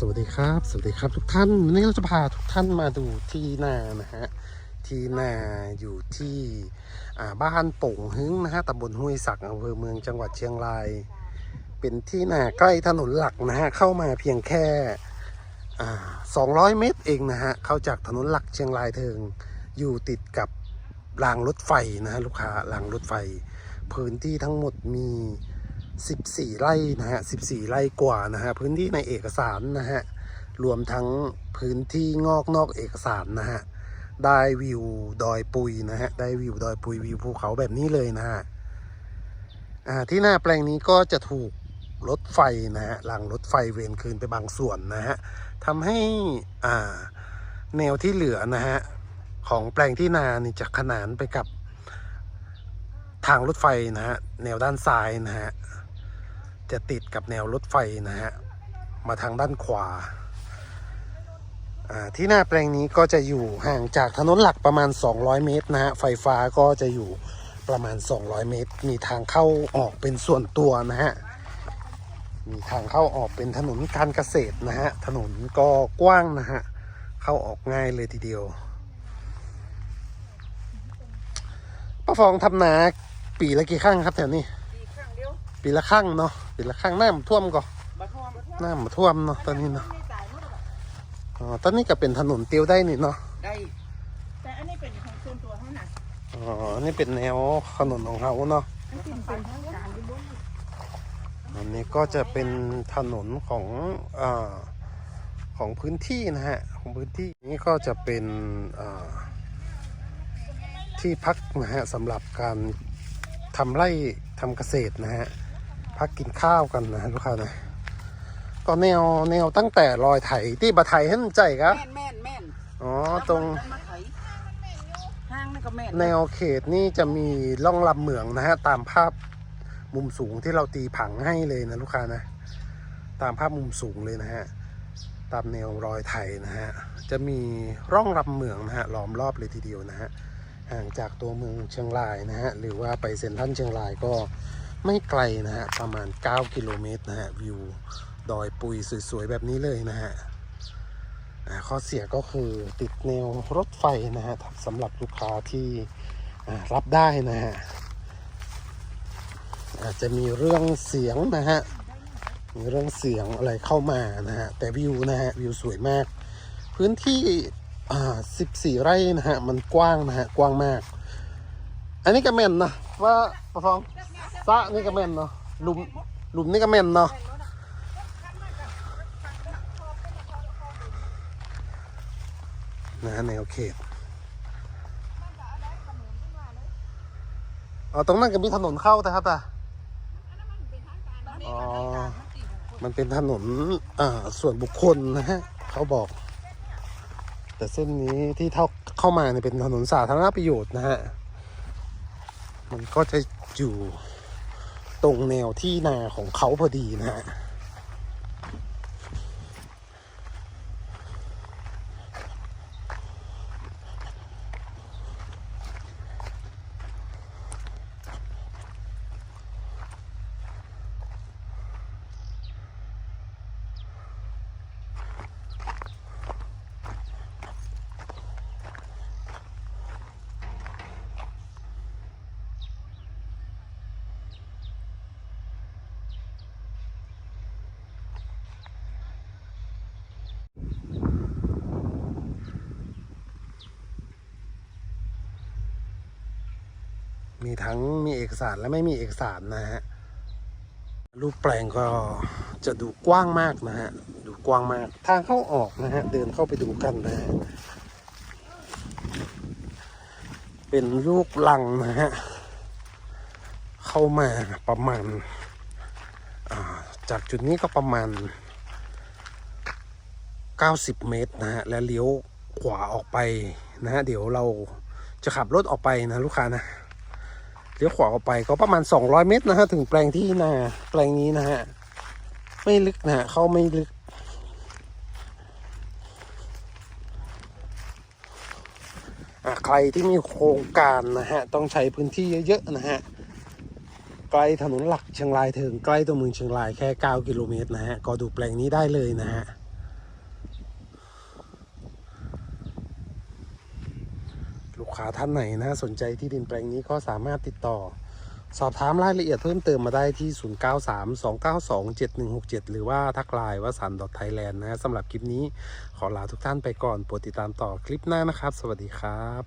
สวัสดีครับ สวัสดีครับทุกท่านวันนี้เราจะพาทุกท่านมาดูที่นานะฮะที่นาอยู่ที่อ่าบ้านโป่งหึ้งนะฮะตำบลห้วยสักอำเภอเมืองจังหวัดเชียงราย เป็นที่นาใกล้ถนนหลักนะฮะเข้ามาเพียงแค่อ่า200เมตรเองนะฮะเข้าจากถนนหลักเชียงรายเทิงอยู่ติดกับรางรถไฟนะฮะลูกค้ารางรถไฟ พื้นที่ทั้งหมดมี 14 ไร่นะฮะ 14 ไร่กว่านะฮะ พื้นที่ในเอกสารนะฮะ รวมทั้งพื้นที่งอกนอกเอกสารนะฮะ ได้วิวดอยปุยนะฮะ ได้วิวดอยปุยวิวภูเขาแบบนี้เลยนะฮะ อ่า ที่หน้าแปลงนี้ก็จะถูกรถไฟนะฮะหลังรถไฟเวนคืนไปบางส่วนนะฮะทำให้ อ่า แนวที่เหลือนะฮะ ของแปลงที่นานี่จะขนานไปกับทางรถไฟนะฮะ แนวด้านซ้ายนะฮะ จะติดกับแนวรถไฟนะฮะ มาทางด้านขวา ที่หน้าแปลงนี้ก็จะอยู่ห่างจากถนนหลักประมาณ 200 เมตรนะฮะ ไฟฟ้าก็จะอยู่ประมาณ 200 เมตร มีทางเข้าออกเป็นส่วนตัวนะฮะ มีทางเข้าออกเป็นถนนการเกษตรนะฮะ ถนนก็กว้างนะฮะ เข้าออกง่ายเลยทีเดียวป้าฟองทำนาปีละกี่ครั้งครับแถวนี้ ปีข้างเดียวปีละครั้งเนาะปีละครั้งน้ำท่วมก็บัท่วมบัท่วมน้ำมาท่วมเนาะตอนนี้เนาะไม่จ่ายหมดหรอกอ๋อตอนนี้ก็เป็นถนนเตียวได้นี่เนาะได้แต่อันนี้เป็นของส่วนตัวเขาน่ะอ๋อนี่เป็นแนวถนนของเขาเนาะอันเป็นเป็นของการอยู่บนอันนี้ก็จะเป็นถนนของอ่าของพื้นที่นะฮะของพื้นที่นี้ก็จะเป็นอ่าที่พักนะฮะสำหรับการทำไร่ทำเกษตรนะฮะ พักกินข้าวกันนะฮะลูกค้านะก็แนวแนวตั้งแต่รอยไถที่บะไถให้มันใจครับ แม่นแม่นแม่นอ๋อตรงแล้วมาไถห้างนั่นก็แม่นแนวเขตนี่จะมีร่องลำเหมืองนะฮะตามภาพมุมสูงที่เราตีผังให้เลยนะลูกค้านะ ตามภาพมุมสูงเลยนะฮะตามแนวรอยไถนะฮะจะมีร่องลำเหมืองนะฮะล้อมรอบเลยทีเดียวนะฮะห่างจากตัวเมืองเชียงรายนะฮะหรือว่าไปเซ็นทรัลเชียงรายก็ ไม่ไกลนะฮะประมาณ 9 กิโลเมตรนะฮะวิวดอยปุยสวยๆ แบบนี้เลยนะฮะข้อเสียก็คือติดแนวรถไฟนะฮะสำหรับลูกค้าที่รับได้นะฮะอาจจะมีเรื่องเสียงนะฮะมีเรื่องเสียงอะไรเข้ามานะฮะแต่วิวนะฮะวิวสวยมาก พื้นที่อ่า14ไร่นะฮะมันกว้างนะฮะกว้างมาก อันนี้ก็แม่นนะว่าประฟอง ซะนี่ก็แม่นเนาะหลุมหลุมนี่ก็แม่นเนาะนะแนวเขตอ๋อตรงนั้นก็มีถนนเข้าแต่ครับอ่อ๋อ มันเป็นถนนอ่าส่วนบุคคลนะฮะ เขาบอก แต่เส้นนี้ที่เท่าเข้ามาเนี่ยเป็นถนนสาธารณประโยชน์นะฮะ มันก็จะอยู่ ตรงแนวที่นาของเขาพอดีนะฮะ มีทั้งมีเอกสารและไม่มีเอกสารนะฮะรูปแปลงก็จะดูกว้างมากนะฮะดูกว้างมากทางเข้าออกนะฮะเดินเข้าไปดูกันนะฮะเป็นลูกลังนะฮะเข้ามาประมาณาจากจุดนี้ก็ประมาณ 90 เมตรนะฮะและเลี้ยวขวาออกไปนะฮะเดี๋ยวเราจะขับรถออกไปนะลูกค้านะ เลี้ยวขวาออกไปก็ประมาณ 200 เมตรนะฮะถึงแปลงที่นาแปลงนี้นะฮะไม่ลึกนะฮะเข้าไม่ลึก ใครที่มีโครงการนะฮะต้องใช้พื้นที่เยอะๆนะฮะไกลถนนหลักเชียงรายถึงใกล้ตัวเมืองเชียงรายแค่ 9 กิโลเมตรนะฮะก็ดูแปลงนี้ได้เลยนะฮะ ค้าท่านไหนนะสนใจที่ดินแปลงนี้ก็สามารถติดต่อ สอบถามรายละเอียดเพิ่มเติมมาได้ที่ 0932927167 หรือว่าทักไลน์ว่าสันดอทไทยแลนด์นะฮะสำหรับคลิปนี้ขอลาทุกท่านไปก่อนโปรดติดตามต่อคลิปหน้านะครับ สวัสดีครับ